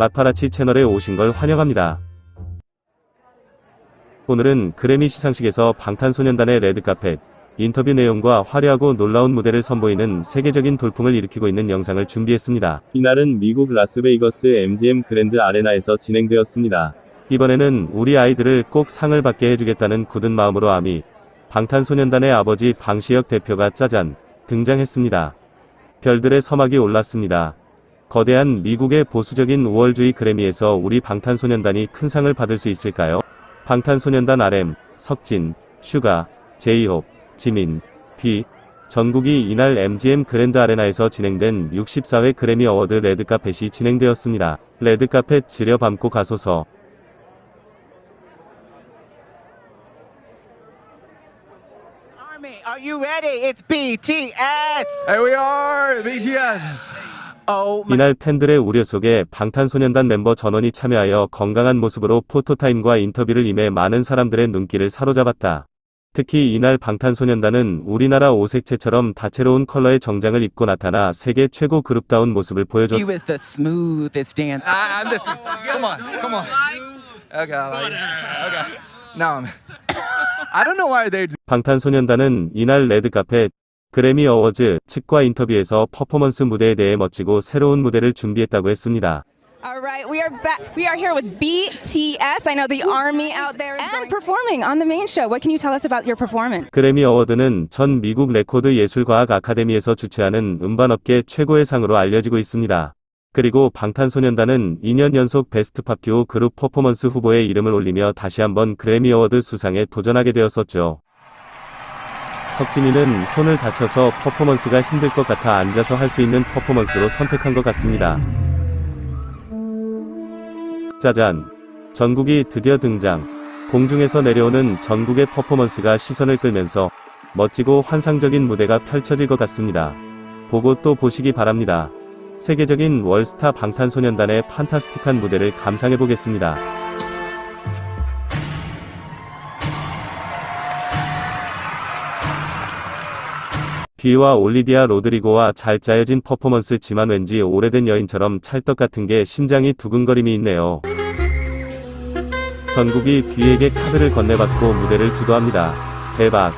마파라치 채널에 오신 걸 환영합니다. 오늘은 그래미 시상식에서 방탄소년단의 레드카펫, 인터뷰 내용과 화려하고 놀라운 무대를 선보이는 세계적인 돌풍을 일으키고 있는 영상을 준비했습니다. 이날은 미국 라스베이거스 MGM 그랜드 아레나에서 진행되었습니다. 이번에는 우리 아이들을 꼭 상을 받게 해주겠다는 굳은 마음으로 아미, 방탄소년단의 아버지 방시혁 대표가 짜잔, 등장했습니다. 별들의 서막이 올랐습니다. 거대한 미국의 보수적인 우월주의 그래미에서 우리 방탄소년단이 큰 상을 받을 수 있을까요? 방탄소년단 RM, 석진, 슈가, 제이홉, 지민, 비, 전국이 이날 MGM 그랜드 아레나에서 진행된 64회 그래미 어워드 레드카펫이 진행되었습니다. 레드카펫 지려밟고 가소서. Army, are you ready? It's BTS. Here we are, BTS. 이날 팬들의 우려 속에 방탄소년단 멤버 전원이 참여하여 건강한 모습으로 포토타임과 인터뷰를 임해 많은 사람들의 눈길을 사로잡았다. 특히 이날 방탄소년단은 우리나라 오색채처럼 다채로운 컬러의 정장을 입고 나타나 세계 최고 그룹다운 모습을 보여줬다. Why they. 방탄소년단은 이날 레드카펫 그래미 어워즈 측과 인터뷰에서 퍼포먼스 무대에 대해 멋지고 새로운 무대를 준비했다고 했습니다. All right, we are back. We are here with BTS. I know the army out there is and performing on the main show. What can you tell us about your performance? 그래미 어워드는 전 미국 레코드 예술과학 아카데미에서 주최하는 음반업계 최고의 상으로 알려지고 있습니다. 그리고 방탄소년단은 2년 연속 베스트 팝 듀오 그룹 퍼포먼스 후보에 이름을 올리며 다시 한번 그래미 어워드 수상에 도전하게 되었었죠. 석진이는 손을 다쳐서 퍼포먼스가 힘들 것 같아 앉아서 할 수 있는 퍼포먼스로 선택한 것 같습니다. 짜잔. 전국이 드디어 등장. 공중에서 내려오는 전국의 퍼포먼스가 시선을 끌면서 멋지고 환상적인 무대가 펼쳐질 것 같습니다. 보고 또 보시기 바랍니다. 세계적인 월스타 방탄소년단의 판타스틱한 무대를 감상해 보겠습니다. 비와 올리비아 로드리고와 잘 짜여진 퍼포먼스지만 왠지 오래된 여인처럼 찰떡 같은 게 심장이 두근거림이 있네요. 전국이 비에게 카드를 건네받고 무대를 주도합니다. 대박.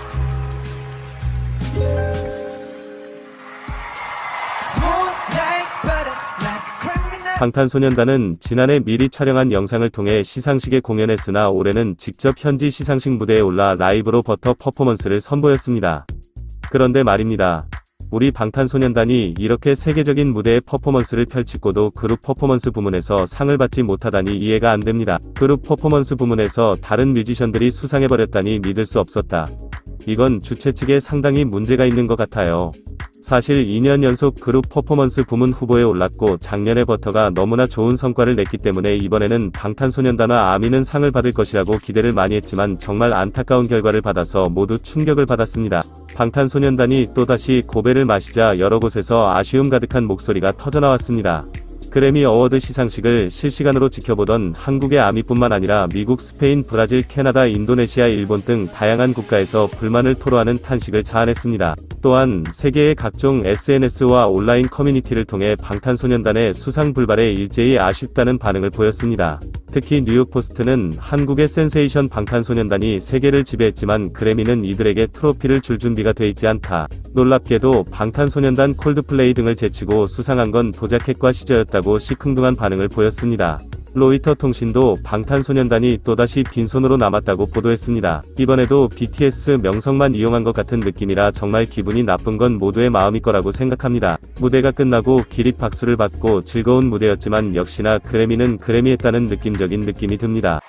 방탄소년단은 지난해 미리 촬영한 영상을 통해 시상식에 공연했으나 올해는 직접 현지 시상식 무대에 올라 라이브로 버터 퍼포먼스를 선보였습니다. 그런데 말입니다. 우리 방탄소년단이 이렇게 세계적인 무대의 퍼포먼스를 펼치고도 그룹 퍼포먼스 부문에서 상을 받지 못하다니 이해가 안 됩니다. 그룹 퍼포먼스 부문에서 다른 뮤지션들이 수상해버렸다니 믿을 수 없었다. 이건 주최 측에 상당히 문제가 있는 것 같아요. 사실 2년 연속 그룹 퍼포먼스 부문 후보에 올랐고 작년에 버터가 너무나 좋은 성과를 냈기 때문에 이번에는 방탄소년단과 아미는 상을 받을 것이라고 기대를 많이 했지만 정말 안타까운 결과를 받아서 모두 충격을 받았습니다. 방탄소년단이 또다시 고배를 마시자 여러 곳에서 아쉬움 가득한 목소리가 터져나왔습니다. 그래미 어워드 시상식을 실시간으로 지켜보던 한국의 아미뿐만 아니라 미국, 스페인, 브라질, 캐나다, 인도네시아, 일본 등 다양한 국가에서 불만을 토로하는 탄식을 자아냈습니다. 또한 세계의 각종 SNS와 온라인 커뮤니티를 통해 방탄소년단의 수상 불발에 일제히 아쉽다는 반응을 보였습니다. 특히 뉴욕포스트는 한국의 센세이션 방탄소년단이 세계를 지배했지만 그래미는 이들에게 트로피를 줄 준비가 돼 있지 않다. 놀랍게도 방탄소년단 콜드플레이 등을 제치고 수상한 건 도자켓과 시저였 다고 시큰둥한 반응을 보였습니다. 로이터 통신도 방탄소년단이 또다시 빈손으로 남았다고 보도했습니다. 이번에도 BTS 명성만 이용한 것 같은 느낌이라 정말 기분이 나쁜 건 모두의 마음일 거라고 생각합니다. 무대가 끝나고 기립 박수를 받고 즐거운 무대였지만 역시나 그래미는 그래미했다는 느낌적인 느낌이 듭니다.